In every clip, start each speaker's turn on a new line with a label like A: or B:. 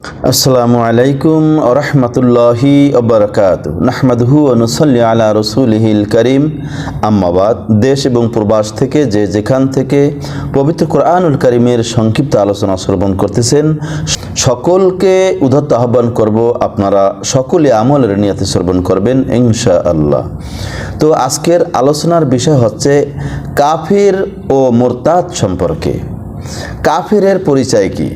A: আসসালামু আলাইকুম রহমতুল্লাহি অবরকাত নাহমাদহু অনুসল্লি আলা রসুলহিল করিম। আম্মাবাদ দেশ এবং প্রবাস থেকে যে যেখান থেকে পবিত্র কোরআনুল করিমের সংক্ষিপ্ত আলোচনা শ্রবণ করতেছেন, সকলকে উদ্ধত্ত আহ্বান করব আপনারা সকলে আমলের নিয়তে শ্রবণ করবেন ইনশা আল্লাহ তো আজকের আলোচনার বিষয় হচ্ছে কাফির ও মোরতাদ সম্পর্কে। কাফিরের পরিচয় কী?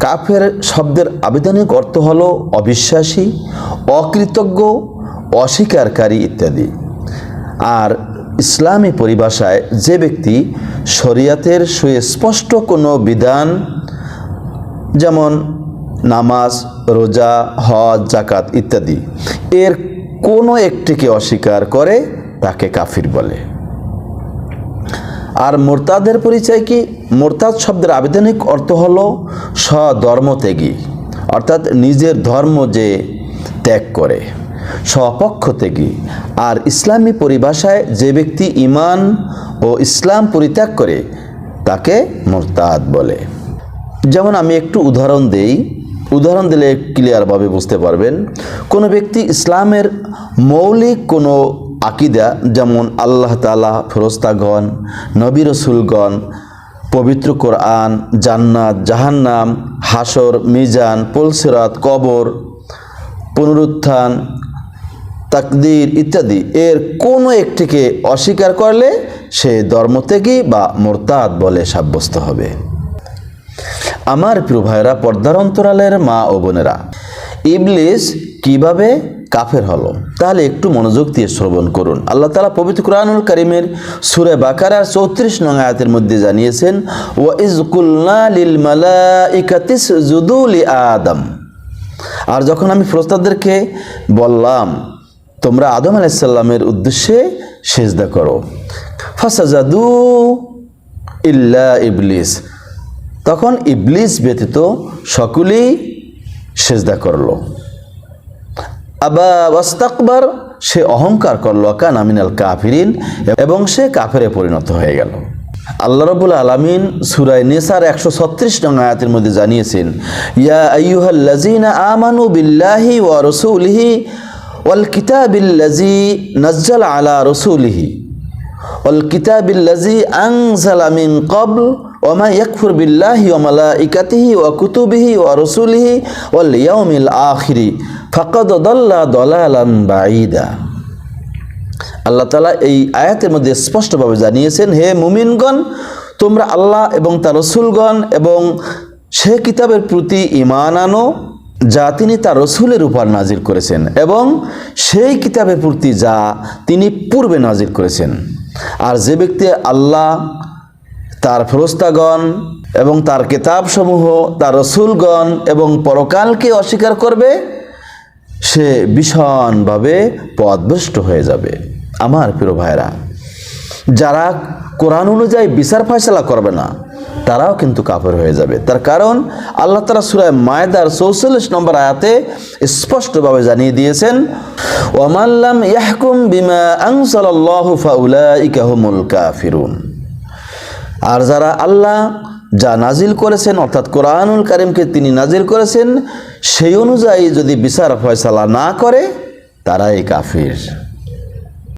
A: কাফের শব্দের আবেদনিক অর্থ হল অবিশ্বাসী, অকৃতজ্ঞ, অস্বীকারী ইত্যাদি। আর ইসলামী পরিভাষায় যে ব্যক্তি শরিয়াতের সুস্পষ্ট কোনো বিধান, যেমন নামাজ, রোজা, হজ জাকাত ইত্যাদি, এর কোনো একটিকে অস্বীকার করে তাকে কাফির বলে। আর মোরতাদের পরিচয় কি? মোরতাদ শব্দের আবেদনিক অর্থ হল স্বধর্মত্যাগী। অর্থাৎ নিজের ধর্ম যে ত্যাগ করে স্বপক্ষ ত্যাগী আর ইসলামী পরিভাষায় যে ব্যক্তি ইমান ও ইসলাম পরিত্যাগ করে, তাকে মোরতাদ বলে। যেমন আমি একটু উদাহরণ দেই। উদাহরণ দিলে ক্লিয়ারভাবে বুঝতে পারবেন। কোনো ব্যক্তি ইসলামের মৌলিক কোনো আকিদা যেমন আল্লাহ তালা ফেরস্তাগণ নবী রসুলগণ, পবিত্র কোরআন, জান্নাত, জাহান্নাম হাসর মিজান পুলসিরাত কবর, পুনরুত্থান, তাকদির ইত্যাদি। এর কোনো একটিকে অস্বীকার করলে সে ধর্ম থেকেই বা মোরতাদ বলে সাব্যস্ত হবে। আমার প্রিয় ভাইরা পর্দার অন্তরালের মা ও বোনেরা, ইবলিস কীভাবে কাফের হলো। তাহলে একটু মনোযোগ দিয়ে শ্রবণ করুন। আল্লাহ তালা পবিত্র কুরআনুল করিমের সুরে বাকারার চৌত্রিশ নং আয়াতের মধ্যে জানিয়েছেন ও ইজকুল্লা লিল মালাইকাতিস জুদুলি আদম। আর যখন আমি ফ্রস্তাদেরকে বললাম, তোমরা আদম আলাইসাল্লামের উদ্দেশ্যে সেজদা করো। ফাসাজাদু ইল্লা ইবলিস। তখন ইবলিস ব্যতীত সকলেই সেজদা করল। আবা ওয়াস্তাকবার, সে অহংকার করল, কান আমিনাল কাফিরিন, এবং সে কাফেরে পরিণত হয়ে গেল। আল্লাহ রবুল আলমিন সুরাই নেসার একশো ছত্রিশ নং আয়াতের মধ্যে জানিয়েছেন, ইয়া আইয়ুহাল্লাজিনা আমানু বিল্লাহি ওয়া রসুলিহি ওয়াল কিতাবিল্লাজি নাজ্জাল আলা রসুলিহি, ওয়াল কিতাবিল্লাজি আনজালা মিন ক্বাবল ওমা ইয়াকফুর বিল্লাহি ওয়া মালাইকাতিহি ওয়া কুতুবিহি ওয়া রসুলিহি ওয়াল ইয়াউমিল আখিরি। ফাকাদ দাল্লা দলালান বাঈদা। আল্লাহ তালা এই আয়াতের মধ্যে স্পষ্টভাবে জানিয়েছেন, হে মুমিনগণ, তোমরা আল্লাহ এবং তার রসুলগণ এবং সে কিতাবের প্রতি ইমান আনো, যা তিনি তার রসুলের উপর নাজির করেছেন এবং সেই কিতাবের প্রতি যা তিনি পূর্বে নাজির করেছেন। আর যে ব্যক্তি আল্লাহ, তার ফেরস্তাগণ এবং তার কিতাবসমূহ, তার রসুলগণ এবং পরকালকে অস্বীকার করবে সে ভীষণভাবে পদভ্রষ্ট হয়ে যাবে। আমার প্রিয় ভাইরা যারা কোরআন অনুযায়ী বিচার ফয়সলা করবে না, তারাও কিন্তু কাপড় হয়ে যাবে। তার কারণ আল্লাহ তালা সুরায় মায়দার চৌচল্লিশ নম্বর আয়াতে স্পষ্টভাবে জানিয়ে দিয়েছেন ওয়ামাল্লাম ইয়াহকুম বিমা আংসাল্লাহু ফাউলাইকা হুমুল কাফিরুন। আর যারা আল্লাহ যা নাজিল করেছেন, অর্থাৎ কোরআনুল কারিমকে তিনি নাজিল করেছেন, সেই অনুযায়ী যদি বিচার ফয়সালা না করে, তারাই কাফির।